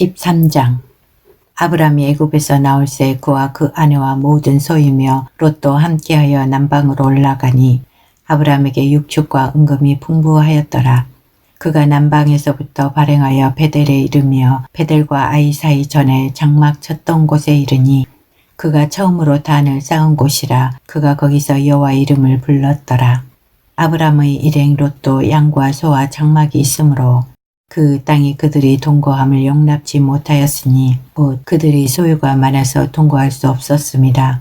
13장 아브람이 애굽에서 나올 새 그와 그 아내와 모든 소유며 롯도 함께하여 남방으로 올라가니 아브람에게 육축과 은금이 풍부하였더라. 그가 남방에서부터 발행하여 베델에 이르며 베델과 아이 사이 전에 장막 쳤던 곳에 이르니 그가 처음으로 단을 쌓은 곳이라 그가 거기서 여호와 이름을 불렀더라. 아브람의 일행 롯도 양과 소와 장막이 있으므로 그 땅이 그들이 동거함을 용납지 못하였으니 곧 그들이 소유가 많아서 동거할 수 없었습니다.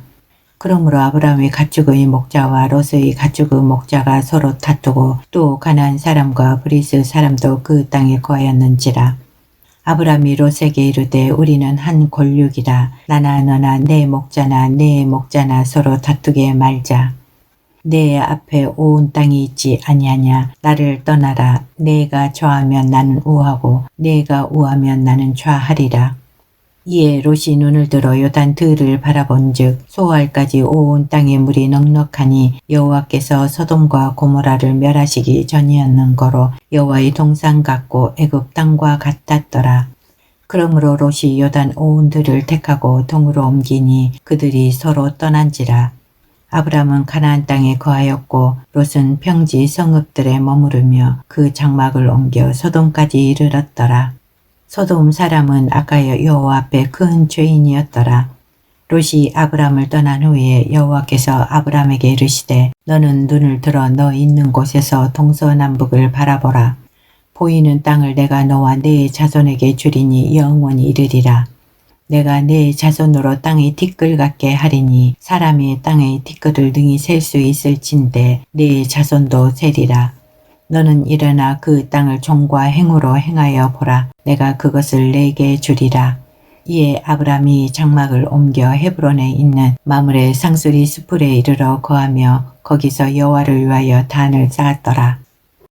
그러므로 아브라함의 가축의 목자와 롯의 가축의 목자가 서로 다투고 또 가나안 사람과 브리스 사람도 그 땅에 거하였는지라. 아브라함이 롯에게 이르되 우리는 한 골육이라 나나 너나 내 목자나 내 목자나 서로 다투게 말자. 내 앞에 온 땅이 있지 아니하냐? 나를 떠나라. 내가 좌하면 나는 우하고 내가 우하면 나는 좌하리라. 이에 롯이 눈을 들어 요단 들을 바라본즉 소알까지 온 땅의 물이 넉넉하니 여호와께서 소돔과 고모라를 멸하시기 전이었는 거로 여호와의 동산 같고 애굽 땅과 같았더라. 그러므로 롯이 요단 온 들을 택하고 동으로 옮기니 그들이 서로 떠난지라 아브람은 가나안 땅에 거하였고 롯은 평지 성읍들에 머무르며 그 장막을 옮겨 소돔까지 이르렀더라. 소돔 사람은 아까여 여호와 앞에 큰 죄인이었더라. 롯이 아브람을 떠난 후에 여호와께서 아브람에게 이르시되 너는 눈을 들어 너 있는 곳에서 동서남북을 바라보라. 보이는 땅을 내가 너와 네 자손에게 주리니 영원히 이르리라. 내가 내 자손으로 땅의 티끌 같게 하리니 사람이 땅의 티끌을 능히 셀 수 있을진데 내 자손도 세리라. 너는 일어나 그 땅을 종과 행으로 행하여 보라. 내가 그것을 내게 주리라. 이에 아브람이 장막을 옮겨 헤브론에 있는 마물의 상수리 수풀에 이르러 거하며 거기서 여호와를 위하여 단을 쌓았더라.